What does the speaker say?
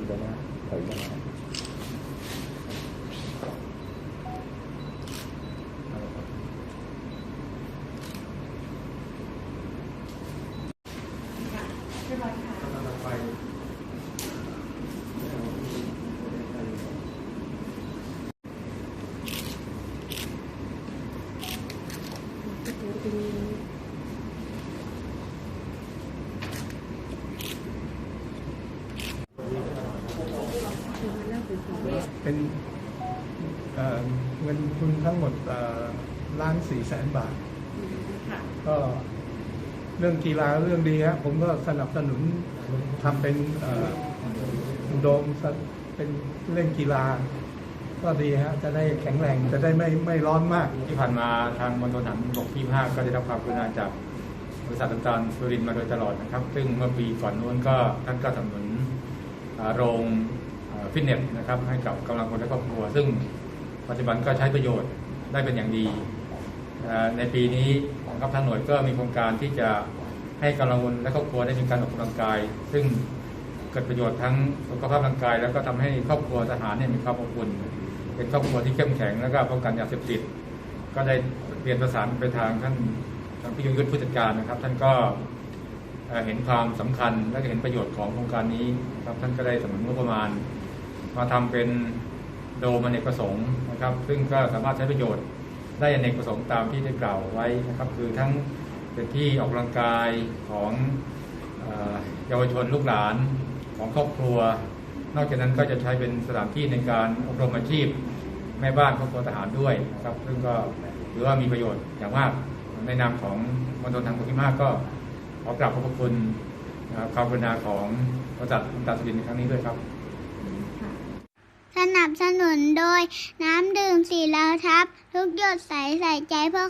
ยวนะถอยมานะเรียบร้อยค่ะ เป็นเอ่อเงินทุนทั้งหมดเอ่อล้านสี่แสนบาทค่ะก็เรื่องกีฬาเรื่องดีครับผมก็สนับสนุนทำเป็นเอ่อโดมสเป็นเล่นกีฬา ก็ดีฮะจะได้แข็งแรงจะได้ไม่ไม่ร้อนมาก ที่ผ่านมาทางมณฑลฐานบกที่5ก็ได้รับความกรุณาจากบริษัทน้ำตาลสุรินทร์มาโดยตลอดนะครับ ซึ่งเมื่อปีก่อนนู้นก็ท่านก็สนับสนุนอ่าโรงอ่า ฟิตเนสนะครับให้กับกำลังคนและครอบครัว ซึ่งปัจจุบันก็ใช้ประโยชน์ได้เป็นอย่างดีในปีนี้นะครับทางหน่วยก็มีโครงการที่จะให้กำลังคนและครอบครัวได้มีการออกกำลังกาย ซึ่งเกิดประโยชน์ทั้งสุขภาพร่างกาย แล้วก็ทำให้ครอบครัวทหารเนี่ยมีความอบอุ่นเป็นครอบครัวที่เข้มแข็งแล้วก็ป้องกันยาเสพติดก็ได้เรียนประสานไปทางท่านทางพี่ยงยุทธผู้จัดการนะครับ ท่านก็เห็นความสำคัญและเห็นประโยชน์ของโครงการนี้ครับท่านก็ได้สนับสนุนงบประมาณ มาทำเป็นโดมอเนกประสงค์นะครับ ซึ่งก็สามารถใช้ประโยชน์ได้อเนกประสงค์ตามที่ได้กล่าวไว้นะครับ คือทั้งเป็นที่ออกกำลังกายของเยาวชนลูกหลานของครอบครัว นอกจากนั้นก็จะใช้เป็นสถานที่ในการอบรมอาชีพแม่บ้านครอบครัวทหารด้วยนะครับ ซึ่งก็ถือว่ามีประโยชน์อย่างมากในนามของมณฑลทางบกที่มากก็ขอกราบขอบพระคุณครับความกรุณาของบริษัทน้ำตาลสุรินทร์ในครั้งนี้ด้วยครับ สนับสนุนโดยน้ำดื่มสีเหลาทับ ทุกหยดใสใส่ใจเพื่อ